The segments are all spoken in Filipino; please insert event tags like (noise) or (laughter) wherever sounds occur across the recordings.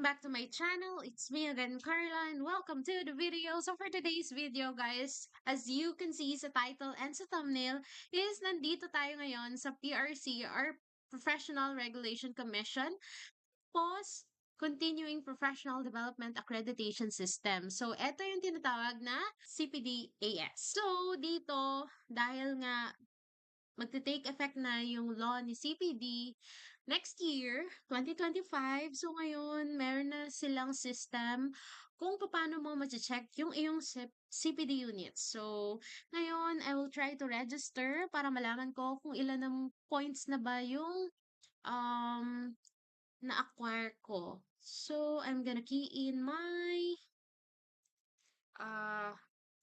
welcome back to my channel. It's me again, Carla, and welcome to the video. So for today's video, guys, as you can see sa title and sa thumbnail, is nandito tayo ngayon sa PRC, our Professional Regulation Commission, POS, Continuing Professional Development Accreditation System. So, ito yung tinatawag na CPD-AS. So, dito, dahil nga magte-take effect na yung law ni CPD next year, 2025. So ngayon, meron na silang system kung paano mo ma-check yung iyong CPD units. So, ngayon, I will try to register para malaman ko kung ilan ng points na ba yung um, na-acquire ko. So, I'm gonna key in my uh,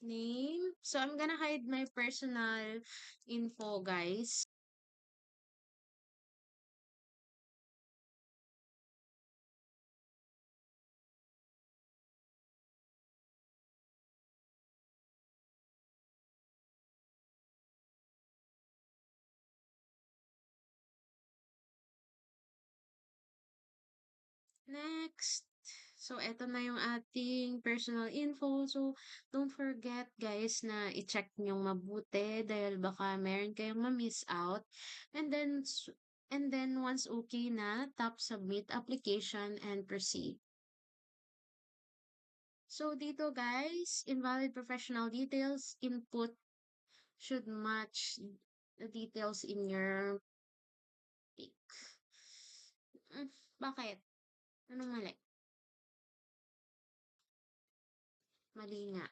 name. So, I'm gonna hide my personal info, guys. Next. So, eto na yung ating personal info. So, don't forget guys na i-check nyo mabuti dahil baka meron kayong ma-miss out. And then, and then once okay na, tap submit application and proceed. So, dito guys, invalid professional details input should match the details in your pick. Mm, bakit? Anong mali? Mali nga.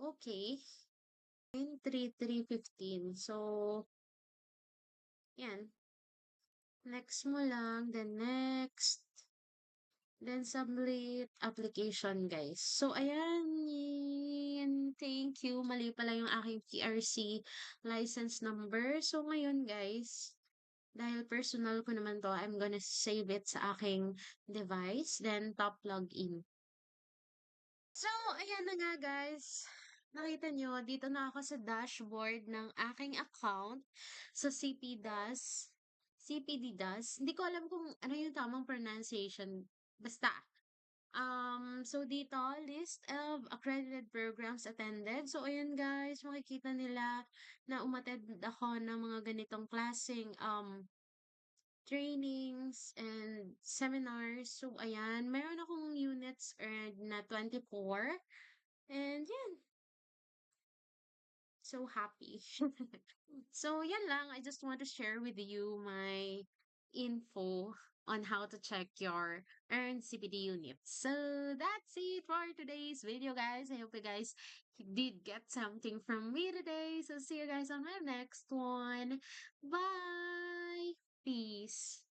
Okay. 93315. So, yan. Next mo lang. Then next. Then submit application, guys. So, ayan. Thank you. Mali pala yung aking PRC license number. So, ngayon, guys, dahil personal ko naman to, I'm gonna save it sa aking device. Then, top login. So, ayan na nga, guys. Nakita nyo, dito na ako sa dashboard ng aking account sa CPDAS. CPDDAS. Hindi ko alam kung ano yung tamang pronunciation Basta. Um, so dito, list of accredited programs attended. So, ayun guys, makikita nila na umattend ako ng mga ganitong klaseng um, trainings and seminars. So, ayan, meron akong units earned na 24. And yan. So happy. (laughs) so, yan lang. I just want to share with you my info on how to check your earned CPD units. So that's it for today's video, guys. I hope you guys did get something from me today. So see you guys on my next one. Bye. Peace.